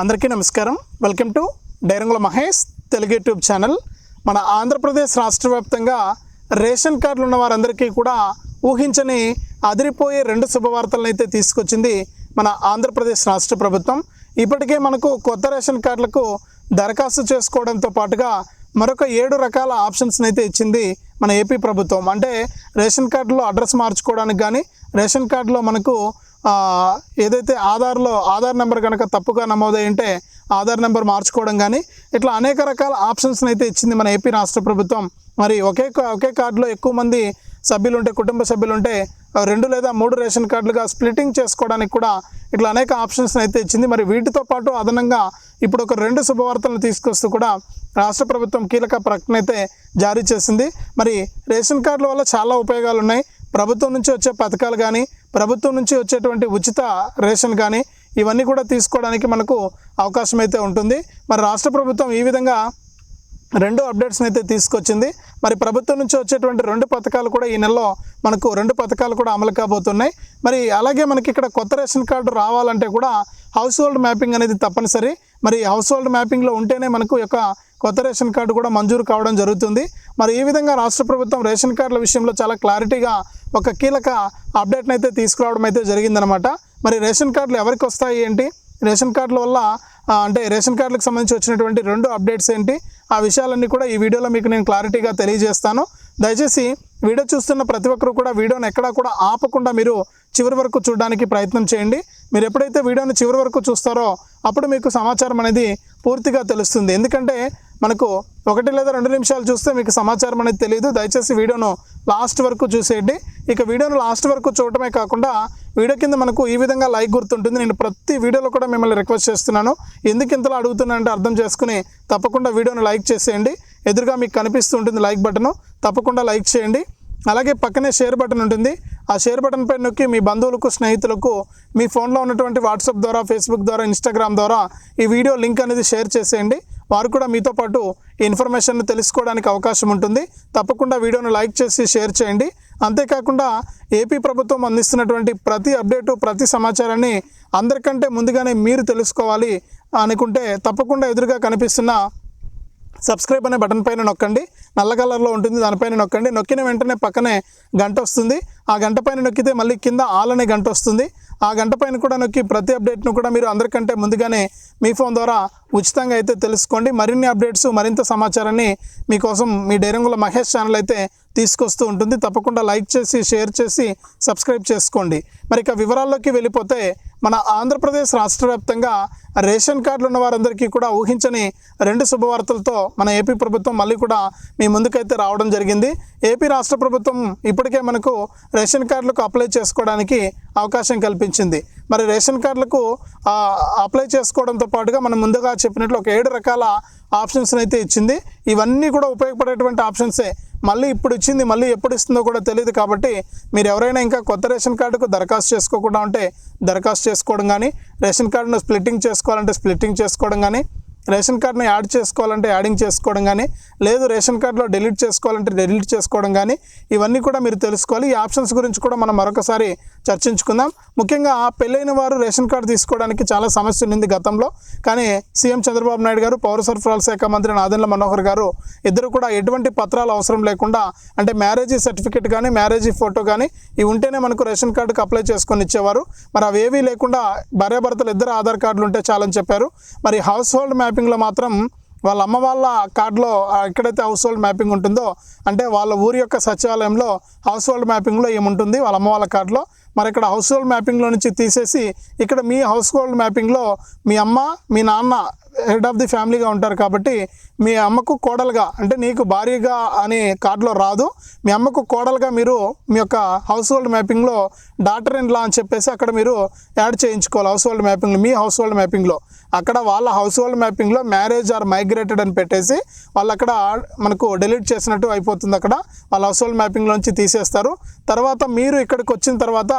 అందరికీ నమస్కారం. Welcome to డైరంగుల Mahesh Telugu YouTube channel. మన ఆంధ్రప్రదేశ్ రాష్ట్ర వ్యాప్తంగా రేషన్ కార్డులు ఉన్న వారందరికీ కూడా ఊహించని అదిరిపోయే రెండు శుభవార్తలను అయితే తీసుకొచ్చింది మన ఆంధ్రప్రదేశ్ రాష్ట్ర ప్రభుత్వం. ఇప్పటికే మనకు కొత్త రేషన్ కార్డులకు దరఖాస్తు చేసుకోవడంతో పాటుగా మరొక ఏడు రకాల ఆప్షన్స్ని అయితే ఇచ్చింది మన ఏపీ ప్రభుత్వం. అంటే రేషన్ కార్డులో అడ్రస్ మార్చుకోవడానికి కానీ రేషన్ కార్డులో మనకు ఏదైతే ఆధార్లో ఆధార్ నెంబర్ కనుక తప్పుగా నమోదై ఉంటే ఆధార్ నెంబర్ మార్చుకోవడం కానీ ఇట్లా అనేక రకాల ఆప్షన్స్ని అయితే ఇచ్చింది మన ఏపీ రాష్ట్ర ప్రభుత్వం. మరి ఒకే కా- ఒకే కార్డులో ఎక్కువ మంది సభ్యులు ఉంటే కుటుంబ సభ్యులు ఉంటే రెండు లేదా మూడు రేషన్ కార్డులుగా స్ప్లిటింగ్ చేసుకోవడానికి కూడా ఇట్లా అనేక ఆప్షన్స్ అయితే ఇచ్చింది. మరి వీటితో పాటు అదనంగా ఇప్పుడు ఒక రెండు శుభవార్తలను తీసుకొస్తూ కూడా రాష్ట్ర ప్రభుత్వం కీలక ప్రకటన అయితే జారీ చేసింది. మరి రేషన్ కార్డుల వల్ల చాలా ఉపయోగాలు ఉన్నాయి ప్రభుత్వం నుంచి వచ్చే పథకాలు కానీ ప్రభుత్వం నుంచి వచ్చేటువంటి ఉచిత రేషన్ కానీ ఇవన్నీ కూడా తీసుకోవడానికి మనకు అవకాశం అయితే ఉంటుంది. మరి రాష్ట్ర ప్రభుత్వం ఈ విధంగా రెండు అప్డేట్స్ని అయితే తీసుకొచ్చింది. మరి ప్రభుత్వం నుంచి వచ్చేటువంటి రెండు పథకాలు కూడా ఈ నెలలో మనకు రెండు పథకాలు కూడా అమలు కాబోతున్నాయి. మరి అలాగే మనకి ఇక్కడ కొత్త రేషన్ కార్డు రావాలంటే కూడా హౌస్ హోల్డ్ మ్యాపింగ్ అనేది తప్పనిసరి. మరి హౌస్ హోల్డ్ మ్యాపింగ్లో ఉంటేనే మనకు యొక్క కొత్త రేషన్ కార్డు కూడా మంజూరు కావడం జరుగుతుంది. మరి ఈ విధంగా రాష్ట్ర ప్రభుత్వం రేషన్ కార్డుల విషయంలో చాలా క్లారిటీగా ఒక కీలక అప్డేట్ని అయితే తీసుకురావడం అయితే జరిగిందనమాట మరి రేషన్ కార్డులు ఎవరికి వస్తాయి ఏంటి? రేషన్ కార్డుల వల్ల అంటే రేషన్ కార్డులకు సంబంధించి వచ్చినటువంటి రెండు అప్డేట్స్ ఏంటి? ఆ విషయాలన్నీ కూడా ఈ వీడియోలో మీకు నేను క్లారిటీగా తెలియజేస్తాను. దయచేసి వీడియో చూస్తున్న ప్రతి ఒక్కరు కూడా వీడియోని ఎక్కడా కూడా ఆపకుండా మీరు చివరి వరకు చూడడానికి ప్రయత్నం చేయండి. మీరు ఎప్పుడైతే వీడియోని చివరి వరకు చూస్తారో అప్పుడు మీకు సమాచారం అనేది పూర్తిగా తెలుస్తుంది. ఎందుకంటే మనకు ఒకటి లేదా రెండు నిమిషాలు చూస్తే మీకు సమాచారం అనేది తెలియదు దయచేసి వీడియోను లాస్ట్ వరకు చూసేయండి. ఇక వీడియోను లాస్ట్ వరకు చూడటమే కాకుండా వీడియో కింద మనకు ఈ విధంగా లైక్ గుర్తుంటుంది. నేను ప్రతి వీడియోలో కూడా మిమ్మల్ని రిక్వెస్ట్ చేస్తున్నాను. ఎందుకు ఇంతలా అడుగుతున్నానంటే అర్థం చేసుకుని తప్పకుండా వీడియోను లైక్ చేసేయండి. ఎదురుగా మీకు కనిపిస్తూ ఉంటుంది లైక్ బటను. తప్పకుండా లైక్ చేయండి. అలాగే పక్కనే షేర్ బటన్ ఉంటుంది. ఆ షేర్ బటన్ పై నొక్కి మీ బంధువులకు స్నేహితులకు మీ ఫోన్లో ఉన్నటువంటి వాట్సాప్ ద్వారా ఫేస్బుక్ ద్వారా ఇన్స్టాగ్రామ్ ద్వారా ఈ వీడియో లింక్ అనేది షేర్ చేసేయండి. వారు కూడా మీతో పాటు ఈ ఇన్ఫర్మేషన్ తెలుసుకోవడానికి అవకాశం ఉంటుంది. తప్పకుండా వీడియోను లైక్ చేసి షేర్ చేయండి. అంతేకాకుండా ఏపీ ప్రభుత్వం అందిస్తున్నటువంటి ప్రతి అప్డేటు ప్రతి సమాచారాన్ని అందరికంటే ముందుగానే మీరు తెలుసుకోవాలి అనుకుంటే తప్పకుండా ఎదురుగా కనిపిస్తున్న సబ్స్క్రైబ్ అనే బటన్ పైన నొక్కండి. నల్ల కలర్లో ఉంటుంది దానిపైన నొక్కండి. నొక్కిన వెంటనే పక్కనే గంట వస్తుంది. ఆ గంట పైన నొక్కితే మళ్ళీ కింద ఆల్ అనే గంట వస్తుంది. ఆ గంట పైన కూడా నొక్కి ప్రతి అప్డేట్ను కూడా మీరు అందరికంటే ముందుగానే మీ ఫోన్ ద్వారా ఉచితంగా అయితే తెలుసుకోండి. మరిన్ని అప్డేట్స్ మరింత సమాచారాన్ని మీకోసం మీ డైరంగుల మహేష్ ఛానల్ అయితే తీసుకొస్తూ ఉంటుంది. తప్పకుండా లైక్ చేసి షేర్ చేసి సబ్స్క్రైబ్ చేసుకోండి. మరి ఇక వివరాల్లోకి వెళ్ళిపోతే మన ఆంధ్రప్రదేశ్ రాష్ట్ర వ్యాప్తంగా రేషన్ కార్డులు ఉన్న వారందరికీ కూడా ఊహించని రెండు శుభవార్తలతో మన ఏపీ ప్రభుత్వం మళ్ళీ కూడా మీ ముందుకైతే రావడం జరిగింది. ఏపీ రాష్ట్ర ప్రభుత్వం ఇప్పటికే మనకు రేషన్ కార్డులకు అప్లై చేసుకోవడానికి అవకాశం కల్పించింది. మరి రేషన్ కార్డులకు అప్లై చేసుకోవడంతో పాటుగా మనం ముందుగా చెప్పినట్లు ఒక ఏడు రకాల ఆప్షన్స్ అయితే ఇచ్చింది. ఇవన్నీ కూడా ఉపయోగపడేటువంటి ఆప్షన్సే. మళ్ళీ ఇప్పుడు ఇచ్చింది మళ్ళీ ఎప్పుడు ఇస్తుందో కూడా తెలియదు కాబట్టి మీరు ఎవరైనా ఇంకా కొత్త రేషన్ కార్డుకు దరఖాస్తు చేసుకోకుండా ఉంటే దరఖాస్తు చేసుకోవడం కానీ రేషన్ కార్డును స్ప్లిట్టింగ్ చేసుకోవాలంటే స్ప్లిట్టింగ్ చేసుకోవడం కానీ రేషన్ కార్డును యాడ్ చేసుకోవాలంటే యాడింగ్ చేసుకోవడం కానీ లేదు రేషన్ కార్డులో డిలీట్ చేసుకోవాలంటే డిలీట్ చేసుకోవడం కానీ ఇవన్నీ కూడా మీరు తెలుసుకోవాలి. ఈ ఆప్షన్స్ గురించి కూడా మనం మరొకసారి చర్చించుకుందాం. ముఖ్యంగా పెళ్ళైన వారు రేషన్ కార్డు తీసుకోవడానికి చాలా సమస్య ఉంది గతంలో. కానీ సీఎం చంద్రబాబు నాయుడు గారు పౌర సరఫరాల శాఖ మంత్రి నాదెండ్ల మనోహర్ గారు ఇద్దరు కూడా ఎటువంటి పత్రాలు అవసరం లేకుండా అంటే మ్యారేజీ సర్టిఫికేట్ కానీ మ్యారేజీ ఫోటో కానీ ఇవి ఉంటేనే మనకు రేషన్ కార్డుకి అప్లై చేసుకొని ఇచ్చేవారు. మరి అవేవీ లేకుండా భార్యాభర్తలు ఇద్దరు ఆధార్ కార్డులు ఉంటే చాలని చెప్పారు. మరి హౌస్ హోల్డ్ మ్యాపింగ్లో మాత్రం వాళ్ళ అమ్మ వాళ్ళ కార్డులో ఎక్కడైతే హౌస్ హోల్డ్ మ్యాపింగ్ ఉంటుందో అంటే వాళ్ళ ఊరి యొక్క సచివాలయంలో హౌస్ హోల్డ్ మ్యాపింగ్లో ఏముంటుంది? వాళ్ళ అమ్మ వాళ్ళ కార్డులో. మరి ఇక్కడ హౌస్ హోల్డ్ మ్యాపింగ్లో నుంచి తీసేసి ఇక్కడ మీ హౌస్ హోల్డ్ మ్యాపింగ్లో మీ అమ్మ మీ నాన్న హెడ్ ఆఫ్ ది ఫ్యామిలీగా ఉంటారు కాబట్టి మీ అమ్మకు కోడలుగా అంటే నీకు భార్యగా అనే కార్డులో రాదు. మీ అమ్మకు కోడలుగా మీరు మీ యొక్క హౌస్ హోల్డ్ మ్యాపింగ్లో డాటర్ ఇన్ లా అని చెప్పేసి అక్కడ మీరు యాడ్ చేయించుకోవాలి హౌస్ హోల్డ్ మ్యాపింగ్లో మీ హౌస్ హోల్డ్ మ్యాపింగ్లో. అక్కడ వాళ్ళ హౌస్ హోల్డ్ మ్యాపింగ్లో మ్యారేజ్ ఆర్ మైగ్రేటెడ్ అని పెట్టేసి వాళ్ళు అక్కడ మనకు డిలీట్ చేసినట్టు అయిపోతుంది అక్కడ. వాళ్ళ హౌస్ హోల్డ్ మ్యాపింగ్లోంచి తీసేస్తారు. తర్వాత మీరు ఇక్కడికి వచ్చిన తర్వాత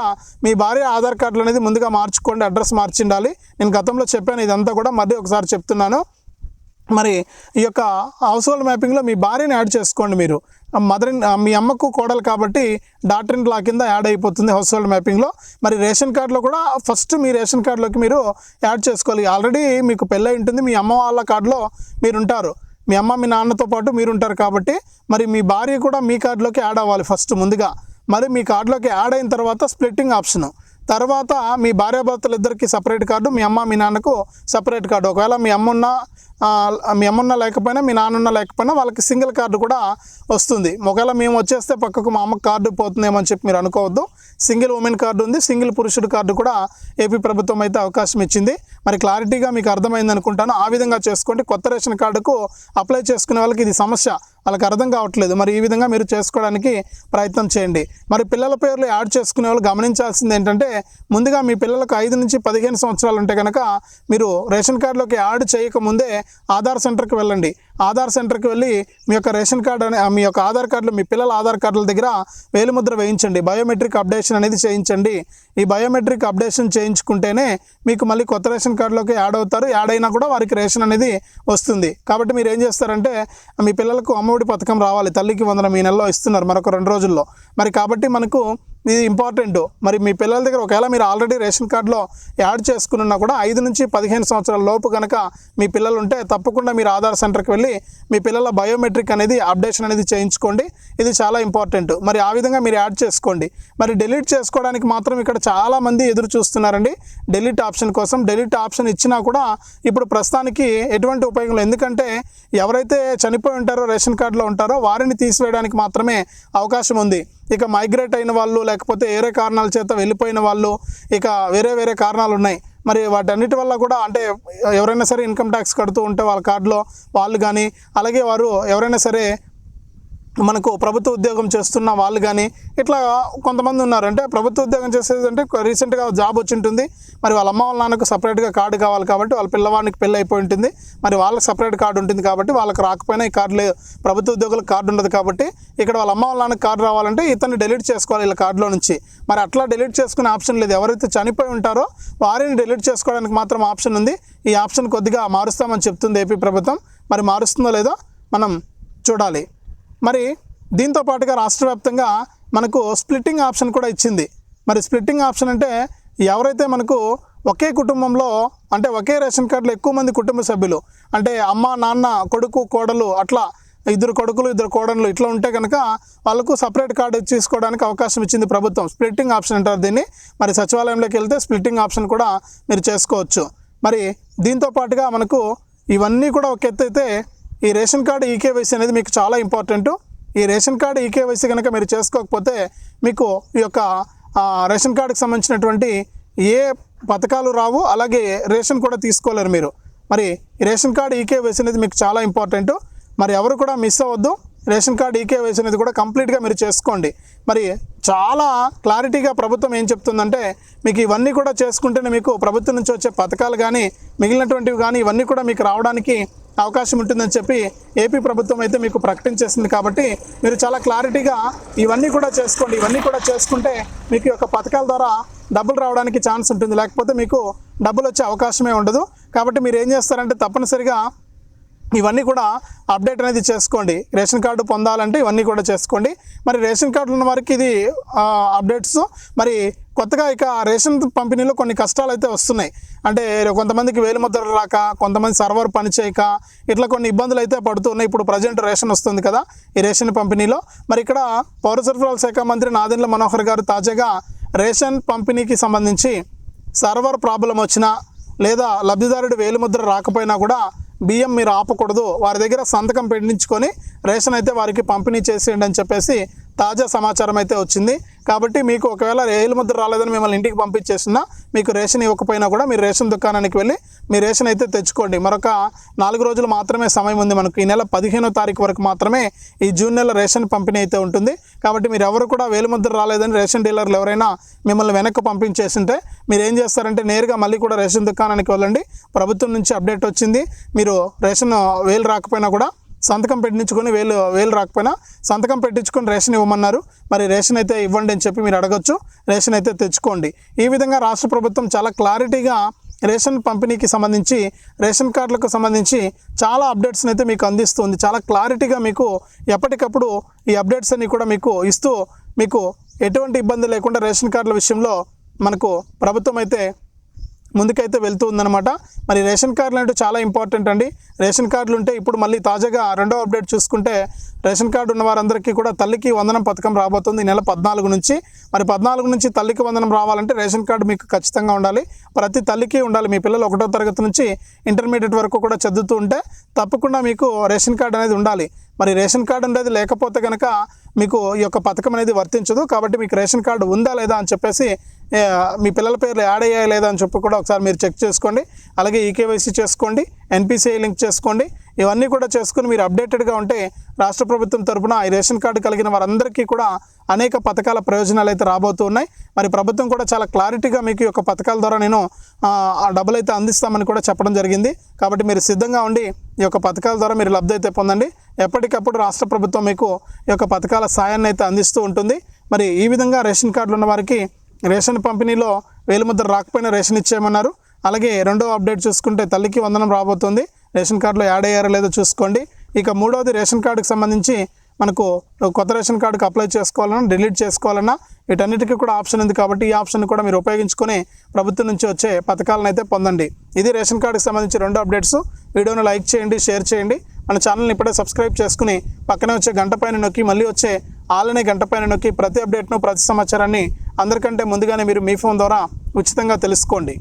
మీ భార్య ఆధార్ కార్డులు అనేది ముందుగా మార్చుకోండి అడ్రస్ మార్చిండాలి. నేను గతంలో చెప్పాను ఇదంతా కూడా మళ్ళీ ఒకసారి చెప్తున్నాను. మరి ఈ యొక్క హౌస్ హోల్డ్ మ్యాపింగ్లో మీ భార్యని యాడ్ చేసుకోండి మీరు. మదర్ ఇన్ మీ అమ్మకు కోడలు కాబట్టి డాటర్ ఇన్ లా కింద యాడ్ అయిపోతుంది హౌస్ హోల్డ్ మ్యాపింగ్లో మరి రేషన్ కార్డులో కూడా ఫస్ట్ మీ రేషన్ కార్డులోకి మీరు యాడ్ చేసుకోవాలి. ఆల్రెడీ మీకు పెళ్ళై ఉంటుంది. మీ అమ్మ వాళ్ళ కార్డులో మీరు ఉంటారు. మీ అమ్మ మీ నాన్నతో పాటు మీరు ఉంటారు కాబట్టి మరి మీ భార్య కూడా మీ కార్డులోకి యాడ్ అవ్వాలి ఫస్ట్ ముందుగా. మరి మీ కార్డులోకి యాడ్ అయిన తర్వాత స్ప్లిట్టింగ్ ఆప్షను తర్వాత మీ భార్యాభర్తలు ఇద్దరికి సపరేట్ కార్డు మీ అమ్మ మీ నాన్నకు సపరేట్ కార్డు ఒకవేళ మీ అమ్మ ఉన్నా మీ అమ్మన్న లేకపోయినా మీ నాన్నున్న లేకపోయినా వాళ్ళకి సింగిల్ కార్డు కూడా వస్తుంది. ఒకవేళ మేము వచ్చేస్తే పక్కకు మా అమ్మ కార్డు పోతుందేమో అని చెప్పి మీరు అనుకోవద్దు. సింగిల్ ఉమెన్ కార్డు ఉంది సింగిల్ పురుషుడు కార్డు కూడా ఏపీ ప్రభుత్వం అయితే అవకాశం ఇచ్చింది. మరి క్లారిటీగా మీకు అర్థమైంది అనుకుంటాను. ఆ విధంగా చేసుకోండి. కొత్త రేషన్ కార్డుకు అప్లై చేసుకునే వాళ్ళకి ఇది సమస్య. వాళ్ళకి అర్థం కావట్లేదు. మరి ఈ విధంగా మీరు చేసుకోవడానికి ప్రయత్నం చేయండి. మరి పిల్లల పేర్లు యాడ్ చేసుకునే వాళ్ళు గమనించాల్సింది ఏంటంటే ముందుగా మీ పిల్లలకు ఐదు నుంచి పదిహేను సంవత్సరాలు ఉంటే కనుక మీరు రేషన్ కార్డులోకి యాడ్ చేయకముందే ఆధార్ సెంటర్కి వెళ్ళండి. ఆధార్ సెంటర్కి వెళ్ళి మీ యొక్క రేషన్ కార్డు అనే మీ యొక్క ఆధార్ కార్డులు మీ పిల్లల ఆధార్ కార్డుల దగ్గర వేలిముద్ర వేయించండి. బయోమెట్రిక్ అప్డేషన్ అనేది చేయించండి. ఈ బయోమెట్రిక్ అప్డేషన్ చేయించుకుంటేనే మీకు మళ్ళీ కొత్త రేషన్ కార్డులోకి యాడ్ అవుతారు. యాడ్ అయినా కూడా వారికి రేషన్ అనేది వస్తుంది. కాబట్టి మీరు ఏం చేస్తారంటే మీ పిల్లలకు అమ్మఒడి పథకం రావాలి. తల్లికి వందనం ఈ నెలలో ఇస్తున్నారు. మరొక రెండు రోజుల్లో. మరి కాబట్టి మనకు ఇది ఇంపార్టెంట్. మరి మీ పిల్లల దగ్గర ఒకవేళ మీరు ఆల్రెడీ రేషన్ కార్డులో యాడ్ చేసుకున్నా కూడా ఐదు నుంచి పదిహేను సంవత్సరాల లోపు కనుక మీ పిల్లలు ఉంటే తప్పకుండా మీరు ఆధార్ సెంటర్కి వెళ్ళి మీ పిల్లల బయోమెట్రిక్ అనేది అప్డేషన్ అనేది చేయించుకోండి. ఇది చాలా ఇంపార్టెంట్. మరి ఆ విధంగా మీరు యాడ్ చేసుకోండి. మరి డెలీట్ చేసుకోవడానికి మాత్రం ఇక్కడ చాలామంది ఎదురు చూస్తున్నారండి. డెలీట్ ఆప్షన్ కోసం. డెలీట్ ఆప్షన్ ఇచ్చినా కూడా ఇప్పుడు ప్రస్తుతానికి ఎటువంటి ఉపయోగం లేదు. ఎందుకంటే ఎవరైతే చనిపోయి ఉంటారో రేషన్ కార్డులో ఉంటారో వారిని తీసివేయడానికి మాత్రమే అవకాశం ఉంది. ఇక మైగ్రేట్ అయిన వాళ్ళు లేకపోతే వేరే కారణాల చేత వెళ్ళిపోయిన వాళ్ళు ఇక వేరే వేరే కారణాలు ఉన్నాయి. మరి వాటన్నిటి వల్ల కూడా అంటే ఎవరైనా సరే ఇన్కమ్ ట్యాక్స్ కడుతూ ఉంటే వాళ్ళ కార్డులో వాళ్ళు కానీ అలాగే వారు ఎవరైనా సరే మనకు ప్రభుత్వ ఉద్యోగం చేస్తున్న వాళ్ళు కానీ ఇట్లా కొంతమంది ఉన్నారు. అంటే ప్రభుత్వ ఉద్యోగం చేసేది అంటే రీసెంట్గా జాబ్ వచ్చి ఉంటుంది మరి వాళ్ళ అమ్మ వాళ్ళ నాన్నకు సపరేట్గా కార్డు కావాలి కాబట్టి వాళ్ళ పిల్లవాడికి పెళ్ళి అయిపోయి ఉంటుంది. మరి వాళ్ళకి సపరేట్ కార్డు ఉంటుంది కాబట్టి వాళ్ళకి రాకపోయినా ఈ కార్డు లేదు. ప్రభుత్వ ఉద్యోగులకు కార్డు ఉండదు కాబట్టి ఇక్కడ వాళ్ళ అమ్మ వాళ్ళ నాన్నకి కార్డు రావాలంటే ఇతన్ని డిలీట్ చేసుకోవాలి వీళ్ళ కార్డులో నుంచి. మరి అట్లా డిలీట్ చేసుకునే ఆప్షన్ లేదు. ఎవరైతే చనిపోయి ఉంటారో వారిని డిలీట్ చేసుకోవడానికి మాత్రం ఆప్షన్ ఉంది. ఈ ఆప్షన్ కొద్దిగా మారుస్తామని చెప్తుంది ఏపీ ప్రభుత్వం. మరి మారుస్తుందో లేదో మనం చూడాలి. మరి దీంతో పాటుగా రాష్ట్ర వ్యాప్తంగా మనకు స్ప్లిట్టింగ్ ఆప్షన్ కూడా ఇచ్చింది. మరి స్ప్లిట్టింగ్ ఆప్షన్ అంటే ఎవరైతే మనకు ఒకే కుటుంబంలో అంటే ఒకే రేషన్ కార్డులో ఎక్కువ మంది కుటుంబ సభ్యులు అంటే అమ్మ నాన్న కొడుకు కోడలు అట్లా ఇద్దరు కొడుకులు ఇద్దరు కోడళ్ళు ఇట్లా ఉంటే కనుక వాళ్ళకు సపరేట్ కార్డు తీసుకోవడానికి అవకాశం ఇచ్చింది ప్రభుత్వం. స్ప్లిట్టింగ్ ఆప్షన్ అంటారు దీన్ని. మరి సచివాలయంలోకి వెళ్తే స్ప్లిట్టింగ్ ఆప్షన్ కూడా మీరు చేసుకోవచ్చు. మరి దీంతో పాటుగా మనకు ఇవన్నీ కూడా ఒక ఎత్తు అయితే ఈ రేషన్ కార్డు ఈకేవైసీ అనేది మీకు చాలా ఇంపార్టెంట్. ఈ రేషన్ కార్డు ఈకేవైసీ కనుక మీరు చేసుకోకపోతే మీకు ఈ యొక్క రేషన్ కార్డుకి సంబంధించినటువంటి ఏ పథకాలు రావు అలాగే రేషన్ కూడా తీసుకోలేరు మీరు. మరి రేషన్ కార్డు ఈకేవైసీ అనేది మీకు చాలా ఇంపార్టెంట్. మరి ఎవరు కూడా మిస్ అవ్వద్దు. రేషన్ కార్డు ఈకేవైసీ అనేది కూడా కంప్లీట్గా మీరు చేసుకోండి. మరి చాలా క్లారిటీగా ప్రభుత్వం ఏం చెప్తుందంటే మీకు ఇవన్నీ కూడా చేసుకుంటేనే మీకు ప్రభుత్వం నుంచి వచ్చే పథకాలు కానీ మిగిలినటువంటివి కానీ ఇవన్నీ కూడా మీకు రావడానికి అవకాశం ఉంటుందని చెప్పి ఏపీ ప్రభుత్వం అయితే మీకు ప్రకటించేసింది కాబట్టి మీరు చాలా క్లారిటీగా ఇవన్నీ కూడా చేసుకోండి ఇవన్నీ కూడా చేసుకుంటే మీకు ఈ యొక్క పథకాల ద్వారా డబ్బులు రావడానికి ఛాన్స్ ఉంటుంది. లేకపోతే మీకు డబ్బులు వచ్చే అవకాశమే ఉండదు. కాబట్టి మీరు ఏం చేస్తారంటే తప్పనిసరిగా ఇవన్నీ కూడా అప్డేట్ అనేది చేసుకోండి. రేషన్ కార్డు పొందాలంటే ఇవన్నీ కూడా చేసుకోండి. మరి రేషన్ కార్డులు ఉన్న వారికి ఇది అప్డేట్స్. మరి కొత్తగా ఇక రేషన్ పంపిణీలో కొన్ని కష్టాలు అయితే వస్తున్నాయి. అంటే కొంతమందికి వేలిముద్రలు రాక కొంతమంది సర్వర్ పనిచేయక ఇట్లా కొన్ని ఇబ్బందులు అయితే పడుతున్నాయి. ఇప్పుడు ప్రజెంట్ రేషన్ వస్తుంది కదా ఈ రేషన్ పంపిణీలో. మరి ఇక్కడ పౌర సరఫరాల శాఖ మంత్రి నాదెండ్ల మనోహర్ గారు తాజాగా రేషన్ పంపిణీకి సంబంధించి సర్వర్ ప్రాబ్లం వచ్చినా లేదా లబ్ధిదారుడు వేలిముద్ర రాకపోయినా కూడా బియ్యం మీరు ఆపకూడదు వారి దగ్గర సంతకం పెట్టించుకొని రేషన్ అయితే వారికి పంపిణీ చేసేయండి అని చెప్పేసి తాజా సమాచారం అయితే వచ్చింది. కాబట్టి మీకు ఒకవేళ రేలు ముద్ర రాలేదని మిమ్మల్ని ఇంటికి పంపించేసినా మీకు రేషన్ ఇవ్వకపోయినా కూడా మీరు రేషన్ దుకాణానికి వెళ్ళి మీ రేషన్ అయితే తెచ్చుకోండి. మరొక నాలుగు రోజులు మాత్రమే సమయం ఉంది మనకు. ఈ నెల పదిహేనో తారీఖు వరకు మాత్రమే ఈ జూన్ నెల రేషన్ పంపిణీ అయితే ఉంటుంది. కాబట్టి మీరు ఎవరు కూడా వేలుముద్ర రాలేదని రేషన్ డీలర్లు ఎవరైనా మిమ్మల్ని వెనక్కి పంపించేసింటే మీరు ఏం చేస్తారంటే నేరుగా మళ్ళీ కూడా రేషన్ దుకాణానికి వెళ్ళండి. ప్రభుత్వం నుంచి అప్డేట్ వచ్చింది. మీరు రేషన్ వేలు రాకపోయినా కూడా సంతకం పెట్టించుకొని వేలు వేలు రాకపోయినా సంతకం పెట్టించుకొని రేషన్ ఇవ్వమన్నారు. మరి రేషన్ అయితే ఇవ్వండి అని చెప్పి మీరు అడగొచ్చు. రేషన్ అయితే తెచ్చుకోండి. ఈ విధంగా రాష్ట్ర ప్రభుత్వం చాలా క్లారిటీగా రేషన్ పంపిణీకి సంబంధించి రేషన్ కార్డులకు సంబంధించి చాలా అప్డేట్స్ని అయితే మీకు అందిస్తుంది. చాలా క్లారిటీగా మీకు ఎప్పటికప్పుడు ఈ అప్డేట్స్ అన్ని కూడా మీకు ఇస్తూ మీకు ఎటువంటి ఇబ్బంది లేకుండా రేషన్ కార్డుల విషయంలో మనకు ప్రభుత్వం అయితే ముందుకైతే వెళ్తూ ఉందన్నమాట. మరి రేషన్ కార్డులు అంటే చాలా ఇంపార్టెంట్ అండి. రేషన్ కార్డులు ఉంటే ఇప్పుడు మళ్ళీ తాజాగా రెండో అప్డేట్ చూసుకుంటే రేషన్ కార్డు ఉన్న వారందరికీ కూడా తల్లికి వందనం పథకం రాబోతుంది నెల పద్నాలుగు నుంచి. మరి పద్నాలుగు నుంచి తల్లికి వందనం రావాలంటే రేషన్ కార్డు మీకు ఖచ్చితంగా ఉండాలి. ప్రతి తల్లికి ఉండాలి. మీ పిల్లలు ఒకటో తరగతి నుంచి ఇంటర్మీడియట్ వరకు కూడా చదువుతూ ఉంటే తప్పకుండా మీకు రేషన్ కార్డు అనేది ఉండాలి. మరి రేషన్ కార్డు అనేది లేకపోతే కనుక మీకు ఈ యొక్క పథకం అనేది వర్తించదు. కాబట్టి మీకు రేషన్ కార్డు ఉందా లేదా అని చెప్పేసి మీ పిల్లల పేర్లు యాడ్ అయ్యాయి లేదా అని చెప్పి కూడా ఒకసారి మీరు చెక్ చేసుకోండి. అలాగే ఈకేవైసీ చేసుకోండి ఎన్పిసిఐ లింక్ చేసుకోండి. ఇవన్నీ కూడా చేసుకుని మీరు అప్డేటెడ్గా ఉంటే రాష్ట్ర ప్రభుత్వం తరపున ఈ రేషన్ కార్డు కలిగిన వారందరికీ కూడా అనేక పథకాల ప్రయోజనాలు అయితే రాబోతూ ఉన్నాయి. మరి ప్రభుత్వం కూడా చాలా క్లారిటీగా మీకు ఈ యొక్క పథకాల ద్వారా నేను ఆ డబ్బులు అయితే అందిస్తామని కూడా చెప్పడం జరిగింది. కాబట్టి మీరు సిద్ధంగా ఉండి ఈ యొక్క పథకాల ద్వారా మీరు లబ్ధి అయితే పొందండి. ఎప్పటికప్పుడు రాష్ట్ర ప్రభుత్వం మీకు ఈ యొక్క పథకాల సాయాన్ని అయితే అందిస్తూ ఉంటుంది. మరి ఈ విధంగా రేషన్ కార్డులు ఉన్న వారికి రేషన్ పంపిణీలో వేలుముద్ర రాకపోయినా రేషన్ ఇచ్చేయమన్నారు. అలాగే రెండో అప్డేట్ చూసుకుంటే తల్లికి వందనం రాబోతుంది. రేషన్ కార్డులో యాడ్ అయ్యారో లేదో చూసుకోండి. ఇక మూడవది రేషన్ కార్డుకి సంబంధించి మనకు కొత్త రేషన్ కార్డుకి అప్లై చేసుకోవాలన్నా డిలీట్ చేసుకోవాలన్నా వీటన్నిటికీ కూడా ఆప్షన్ ఉంది కాబట్టి ఈ ఆప్షన్ కూడా మీరు ఉపయోగించుకొని ప్రభుత్వం నుంచి వచ్చే పథకాలను అయితే పొందండి. ఇది రేషన్ కార్డుకి సంబంధించి రెండు అప్డేట్స్. వీడియోను లైక్ చేయండి షేర్ చేయండి. మన ఛానల్ని ఇప్పుడే సబ్స్క్రైబ్ చేసుకుని పక్కనే వచ్చే గంట పైన నొక్కి మళ్ళీ వచ్చే ఆలనే గంట పైన నొక్కి ప్రతి అప్డేట్ను ప్రతి సమాచారాన్ని అందరికంటే ముందుగానే మీరు మీ ఫోన్ ద్వారా ఉచితంగా తెలుసుకోండి.